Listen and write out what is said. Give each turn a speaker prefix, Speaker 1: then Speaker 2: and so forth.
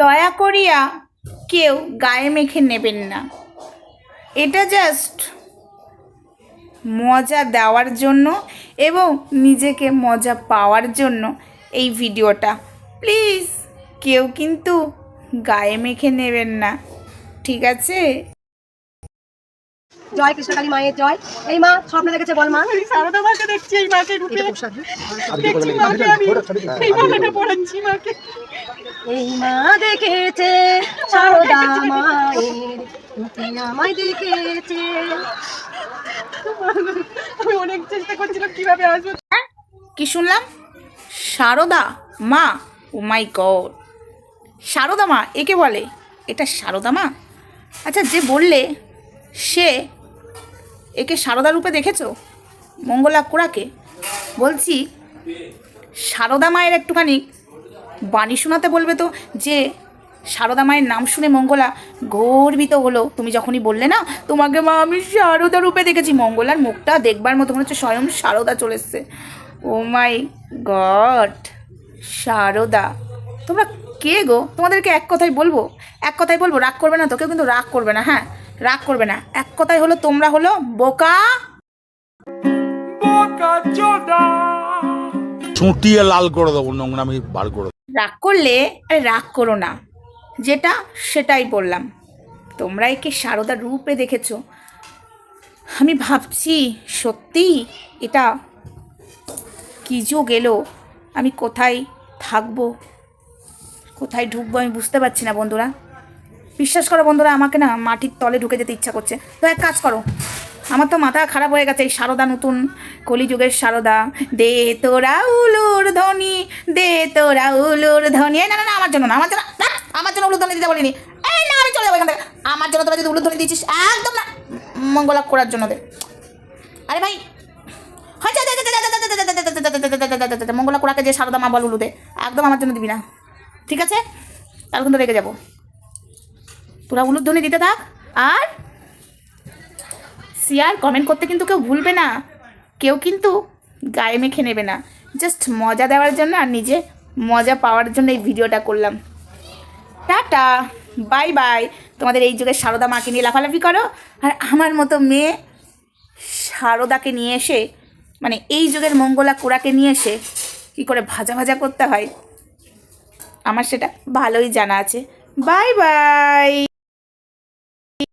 Speaker 1: দয়া করিয়া কেউ গায়ে মেখে নেবেন না। এটা জাস্ট মজা দেওয়ার জন্য এবং নিজেকে মজা পাওয়ার জন্য এই ভিডিওটা। প্লিজ কেউ কিন্তু গায়ে মেখে নেবেন না ঠিক আছে?
Speaker 2: জয় কৃষ্ণকালী মায়ের জয়। এই মা স্বপ্ন দেখেছে বল মা।
Speaker 3: সারদা মাকে দেখছি এই মাকে রূপে দেখছি মাকে আমি। এই মালাটা পড়াচ্ছি মাকে।
Speaker 2: এই মা দেখেছে সারদা মায়ের আমায় দেখেছে।
Speaker 3: আমি অনেক চেষ্টা করছিলাম কীভাবে আসব।
Speaker 1: কি শুনলাম? সারদা মা? ও মাই গড। সারদা মা একে বলে। এটা সারদা মা? আচ্ছা যে বললে সে একে সারদা রূপে দেখেছ? মঙ্গলা কোড়াকে বলছি সারদা মায়ের একটুখানি বাণী শোনাতে বলবে তো যে সারদা মায়ের নাম শুনে মঙ্গলা গর্বিত হলো। তুমি যখনই বললে না তোমাকে মা আমি সারদা রূপে দেখেছি। মঙ্গলার মুখটা দেখবার মতো মনে হচ্ছে স্বয়ং সারদা চলে এসছে। ও মাই গড সারদা তোমরা কে গো? তোমাদেরকে এক কথাই বলব এক কথাই বলব রাগ করবে না তো কেউ কিন্তু রাগ করবে না হ্যাঁ? রাগ করবে না এক কথাই হলো তোমরা হলো বোকা।
Speaker 4: চুটিয়ে লাল করে দেবো নোংরামি বার করে
Speaker 1: করলে, আরে রাগ করো না। যেটা সেটাই বললাম। তোমরা একে সারদা রূপে দেখেছ। আমি ভাবছি, সত্যি এটা কি যোগ এলো? আমি কোথায় থাকব? কোথায় ঢুকবো আমি বুঝতে পারছি না বন্ধুরা। বিশ্বাস করো বন্ধুরা, আমাকে না মাটির তলে ঢুকে যেতে ইচ্ছা করছে। তো এক কাজ করো আমার তো মাথা খারাপ হয়ে গেছে এই সারদা নতুন কলিযুগের সারদা দে তোরা উলুর ধ্বনি দে তোরা উলুর ধ্বনি না না না আমার জন্য না আমার জন্য আমার জন্য উলুর ধ্বনি দিতে বলিনি এই না আমি চলে যাব এখান থেকে আমার জন্য তোরা যদি উলুর ধ্বনি দিচ্ছিস একদম না মঙ্গলা করার জন্য দে আরে ভাই হ্যাঁ মঙ্গলা কোড়াকে যে সারদা মা বল উলুদে একদম আমার জন্য দিবি না ঠিক আছে তাহলে কিন্তু রেগে যাব তোরা উলুর ধ্বনি দিতে থাক আর শেয়ার কমেন্ট করতে কিন্তু কেউ ভুলবে না। কেউ কিন্তু গায়ে মেখে নেবে না। জাস্ট মজা দেওয়ার জন্য আর নিজে মজা পাওয়ার জন্য এই ভিডিওটা করলাম। টাটা বাই বাই তোমাদের এই যুগের সারদা মাকে নিয়ে লাফালাফি করো। আর আমার মতো মেয়ে সারদাকে নিয়ে এসে মানে এই যুগের মঙ্গলা কোড়াকে নিয়ে এসে কী করে ভাজা ভাজা করতে হয়? আমার সেটা ভালোই জানা আছে। Bye bye